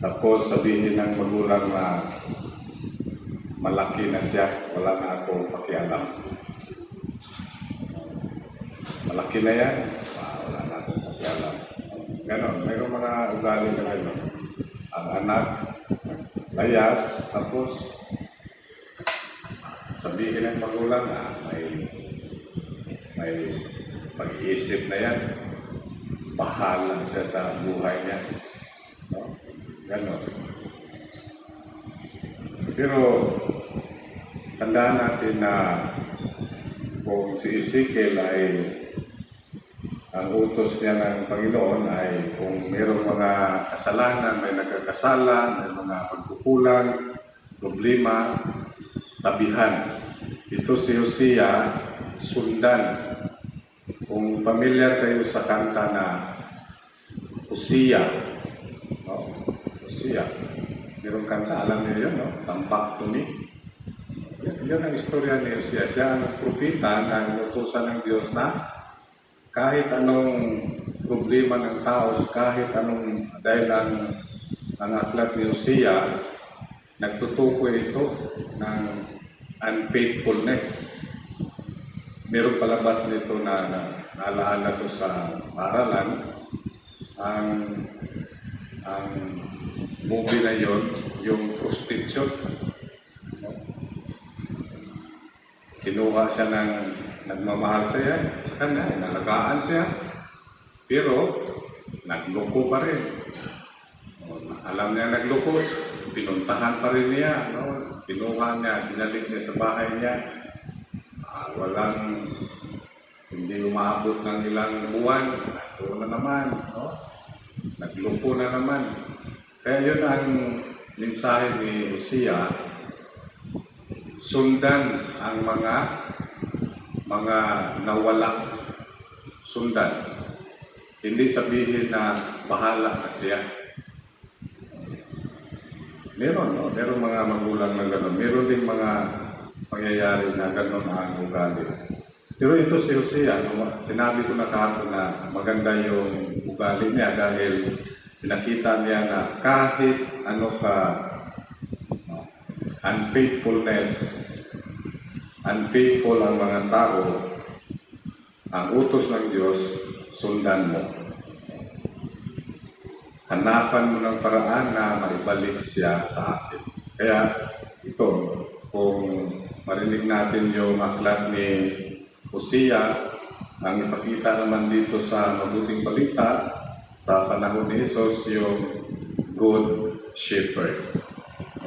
Tapos sabihin ng magulang na malaki na siya, wala na ako pakialam. Malaki na yan, ah, wala na ako pakialam. Ganon, mayroong mga ugali na gano'n. Ang anak, layas, tapos sabihin ng magulang na may may pag-iisip na yan. Bahala siya sa buhay niya. No? Ganon. Pero tandaan natin na kung si Ezekiel ay ang utos niya ng Panginoon ay kung mayroong mga kasalanan, may nagkakasala, may mga pagkukulang, problema, tabihan. Ito si Hosea, sundan. Kung familiar kayo sa kanta na Hosea, no? Hosea, mayroong kanta, alam niyo yun, no? Come back to me. Yun ang istorya ni Hosea. Siya ang propita na inutusan ng Diyos na kahit anong problema ng tao, kahit anong dahilan ng aklat ni Hosea, nagtutukoy ito ng unfaithfulness. Meron palabas nito na, na naalaala ko sa paralan. Ang ang movie na yon yung prostitute. No? Kinuha siya ng nagmamahal siya, sa kanya, inalagaan siya. Pero, nagloko pa rin. Alam niya nagloko, pinuntahan pa rin niya. No? Kinuha niya, binalik niya sa bahay niya. Ah, walang, hindi umabot ng ilang buwan. Ito na naman. No? Nagloko na naman. Kaya yun ang mensahe ni Hosea, sundan ang mga mga nawala sundan. Hindi sabihin na bahala na siya. Meron, no? Meron mga magulang na gano'n. Meron din mga pangyayari na gano'n ang ugali. Pero ito si Hosea, sinabi ko na kahapon na maganda yung ugali niya dahil pinakita niya na kahit ano ka no, unfaithfulness, unfaithful ang mga tao, ang utos ng Diyos, sundan mo. Hanapan mo ng paraan na maibalik siya sa atin. Kaya ito, kung marinig natin yung aklat ni Hosea, ang ipakita naman dito sa mabuting balita, sa panahon ni Jesus, yung good shepherd.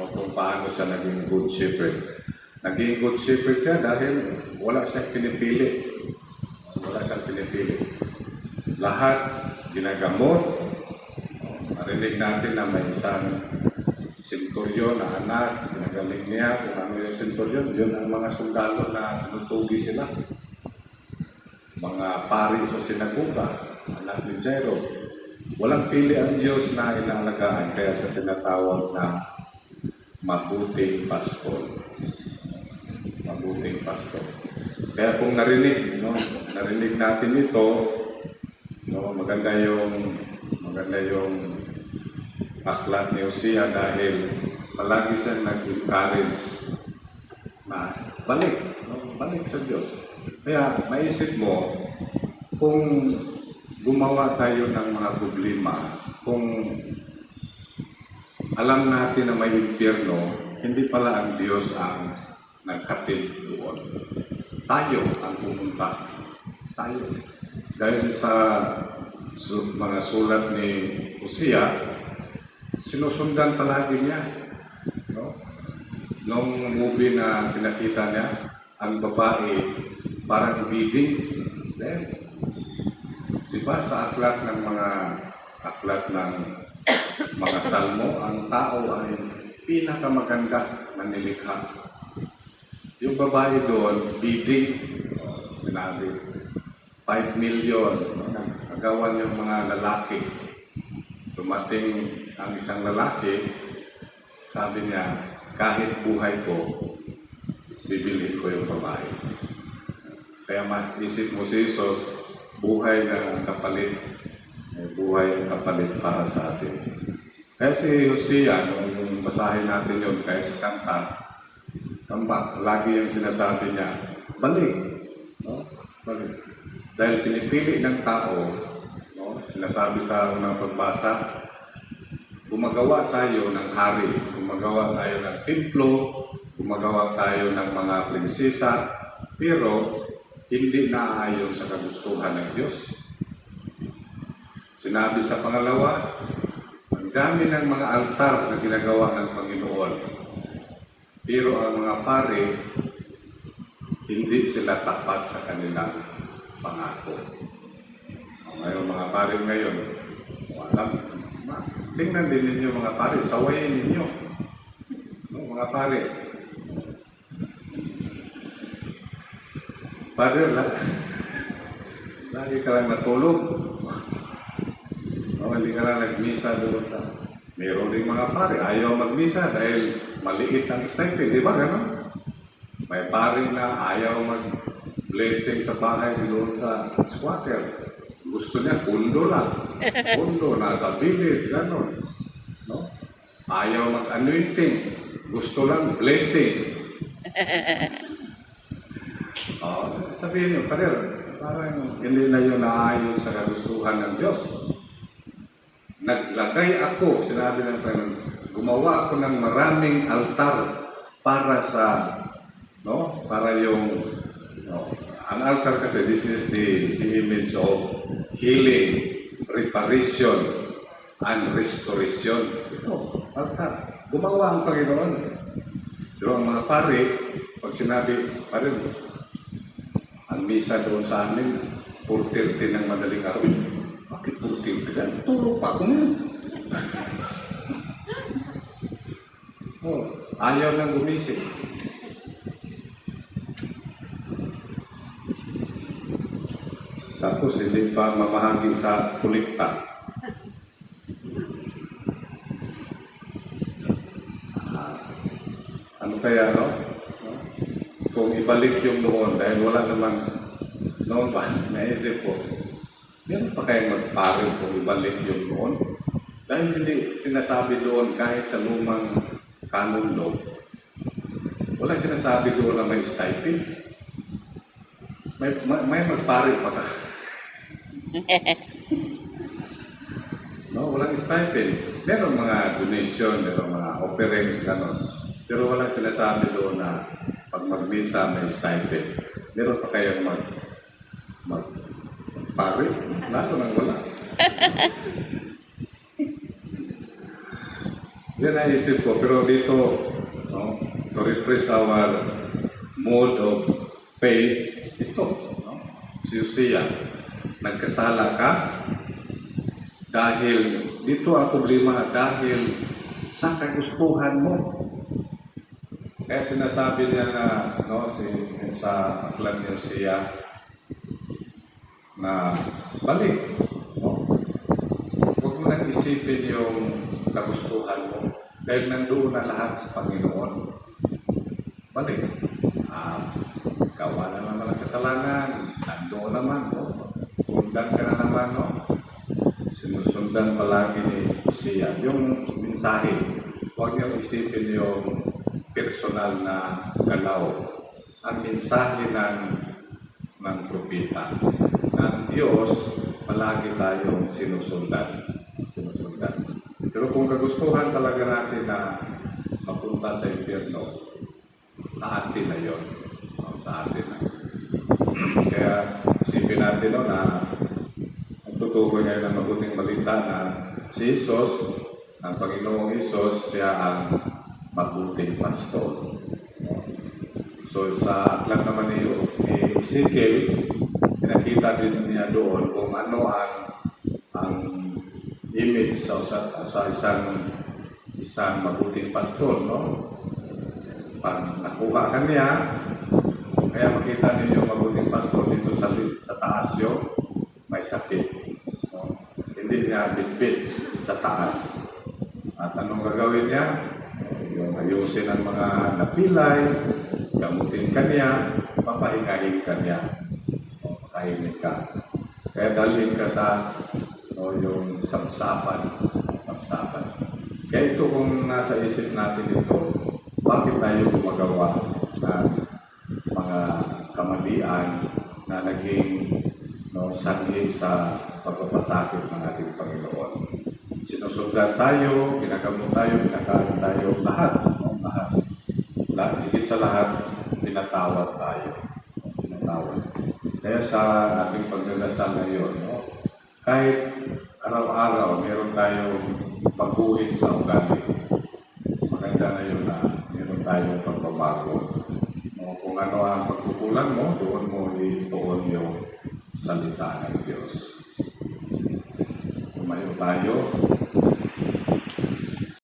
O kung paano siya naging good shepherd. Naging good shepherd siya dahil wala siyang pinipili. Wala siyang pinipili. Lahat ginagamot. Marinig natin na may isang senturyon na anak, ginagaling niya kung ano yung senturyon. Yun ang mga sundalo na tinutugi sila. Mga pari sa sinagoga, anak ni Jairo. Walang pili ang Diyos na inaalagaan kaya sa tinatawag na mabuting paskol mabuting pasto. Kaya kung narinig, no, narinig natin ito, no, maganda yung maganda yung aklat ni Hosea dahil palagi siyang nag-encourage na balik, no, balik sa Diyos. Kaya maisip mo, kung gumawa tayo ng mga problema, kung alam natin na may impyerno, hindi pala ang Diyos ang nagkatid doon. Tayo ang pumunta. Tayo. Dahil sa mga sulat ni Hosea, sinusundan palagi niya. No? Nung movie na pinakita niya, ang babae parang ibigin. Then, di ba sa aklat ng mga aklat ng mga salmo, ang tao ay pinakamaganda na nilikha. Yung babae doon, bidding, sinabi, 5 million, no, nagawan yung mga lalaki. Dumating ang isang lalaki, sabi niya, kahit buhay ko, bibili ko yung babae. Kaya maisip mo si Jesus, buhay ang kapalit, may buhay ang kapalit para sa atin. Kaya si Hosea, nung basahin natin yun, kaya sa kanta, kamba, lagi yung sinasabi niya, balik. No? Balik. Dahil pinipili ng tao, no? sinasabi sa unang pagbasa, gumagawa tayo ng hari, gumagawa tayo ng templo, gumagawa tayo ng mga prinsesa, pero hindi naayon sa kagustuhan ng Diyos. Sinabi sa pangalawa, ang dami ng mga altar na ginagawa ng Panginoon. Pero ang mga pare, hindi sila tapat sa kanilang pangako. O, Ngayon mga pare ngayon, alam, tingnan din ninyo mga pare, sawayin ninyo. No, mga pare. La, lagi ka lang natulog. O, hindi ka lang nagmisa doon sa... Meron rin mga pare, ayaw magmisa dahil maliit ang stipend, di ba gano'n? May pare na ayaw mag-blessing sa bahay doon sa squatter. Gusto niya, pundo lang. Pundo, nasa village, gano'n. No? Ayaw mag-anointing. Gusto lang blessing. sabihin niyo, pareho, parang hindi na yun naayon sa kagustuhan ng Diyos. Naglagay ako, sinabi ng Panginoon, gumawa ako ng maraming altar para sa, no, para yung, no, ang altar kasi, this is the, the image of healing, reparation, and restoration. Ito, altar. Gumawa ang Panginoon. Pero ang mga pare, pag sinabi, pare, ang misa doon sa amin, 4.30 ng madaling araw. Bakit 4.30 yan? Tulog pa ako ngayon. oh, ayaw nang gumising. Tapos hindi pa mamahagi sa kulikta. Ah, ano kaya, no? Ibalik yung noon, dahil wala naman noon ba, naisip ko, meron pa kayong magpare kung ibalik yung noon? Dahil hindi sinasabi doon kahit sa lumang canon law, wala sinasabi doon na may stipend. May, may, may magpare pa ka. no, walang stipend. Meron mga donation, meron mga offerings, gano'n. Pero walang sinasabi doon na magmisa may stipend. Meron pa kayong mag, mag, magpare? Lalo nang wala. Yan naisip ko, pero dito, no, to refresh our mode of faith, ito, no, si Usia, nagkasala ka dahil, dito ang problema, dahil sa kagustuhan mo. Kaya sinasabi niya na, no, si, sa aklan ni Usia, na balik, no, Huwag mo nang isipin yung kagustuhan mo. Dahil nandoon na lahat sa Panginoon. Balik. Ah, gawa na naman ang kasalanan. Nandoon naman, no? Sundan ka na naman, no? Sinusundan palagi ni siya. Yung mensahe, huwag niyo isipin yung personal na galaw. Ang mensahe ng ng propeta. Ng Diyos, palagi tayong sinusundan. Sinusundan. Pero kung kagustuhan talaga natin na mapunta sa impyerno, sa atin na yun. O, Sa atin na. Kaya isipin natin no, na ang tutukoy ngayon ng mabuting balita na si Jesus, ang Panginoong Jesus, siya ang mabuting pastor. So sa aklat naman ni, ni Ezekiel, pinakita din niya doon kung ano ang ang image sa, sa, sa isang isang mabuting pastor, no? Pag nakuha ka niya, kaya makita ninyo mabuting pastor dito sa, sa taas yun, may sakit. No? Hindi niya bitbit sa taas. At anong gagawin niya? Ayusin ang mga napilay, gamutin ka niya, papahingahin ka niya. O, Pakainin ka. Kaya dalhin ka sa o, yung sapsapan. Sapsapan. Kaya ito kung nasa isip natin ito, bakit tayo gumagawa ng mga kamalian na naging no, sanhi sa pagpapasakit ng ating Panginoon. Sinusundan tayo, ginagamot tayo, kinakain tayo, lahat. Lahat. Higit sa lahat, pinatawad tayo. Pinatawad. Kaya sa ating pagdadasal ngayon, no, kahit araw-araw meron tayong pagkuhin sa ugali. Maganda ngayon na meron tayong pagbabago. No, kung ano ang pagkukulang mo, doon mo ituon yung salita ng Diyos. Tumayo tayo,